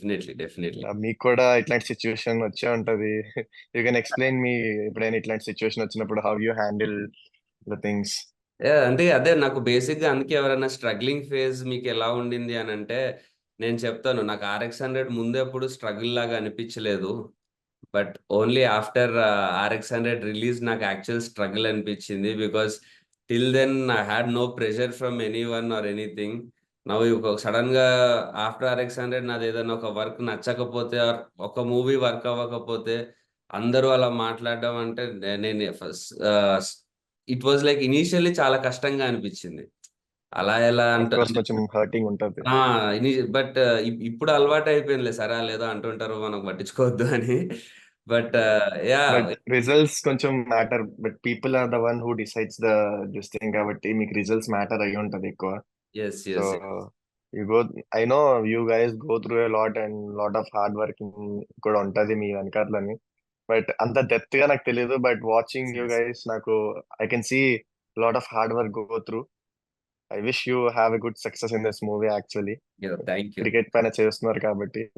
Definitely. Definitely. మీకు కూడా ఇట్లాంటి సిట్యుయేషన్ వచ్చే ఉంటది. యూ కెన్ ఎక్స్‌ప్లెయిన్ మీ ఎప్పుడైనా ఇట్లాంటి సిట్యుయేషన్ వచ్చినప్పుడు how you handle the things? అంటే అదే నాకు బేసిక్‌గా అందుకే ఎవరైనా స్ట్రగ్లింగ్ ఫేజ్ మీకెలా ఉండింది అనంటే, నేను చెప్తాను. నాకు 'ఆర్ఎక్స్ హండ్రెడ్' ముందెప్పుడు స్ట్రగుల్ లాగా అనిపించలేదు. But only after 'RX hundred' release నాకు యాక్చువల్ స్ట్రగుల్ అనిపించింది. Because till then I had no pressure from anyone or anything. Now ఒక సడెన్‌గా ఆఫ్టర్ 'ఆర్ఎక్స్ హండ్రెడ్' నాదేదైనా ఒక వర్క్ నచ్చకపోతే ఒక మూవీ వర్క్ అవ్వకపోతే అందరూ అలా మాట్లాడడం అంటే నేను ఇట్ వాస్ లైక్ ఇనీషియల్లీ చాలా కష్టంగా అనిపించింది. అలా ఎలా అంట ఉంటది. బట్ ఇప్ ఇప్పుడు అలవాటయిపోయిందిలే. సరే ఆళ్ళేదో అంటుంటారు మనం పట్టించుకోవద్దు అని. బట్! బట్ రిజల్ట్స్ కొంచెం matter. But people are the one who decides the this thing కాబట్టి మీకు రిజల్ట్స్ మ్యాటర్ అయ్యుంటది ఎక్కువ. Yes. So, yes. Yes. You go I know you guys go through a lot and lot of hard working కూడా ఉంటది మీ వెనకాతలని. But అంత డెప్త్‌గా నాకు తెలీదు. But watching you. గైస్ నాకు I can see lot of hard work go through. I wish you have a good success in this movie actually. Cricket పైన చేస్తున్నారు కాబట్టి.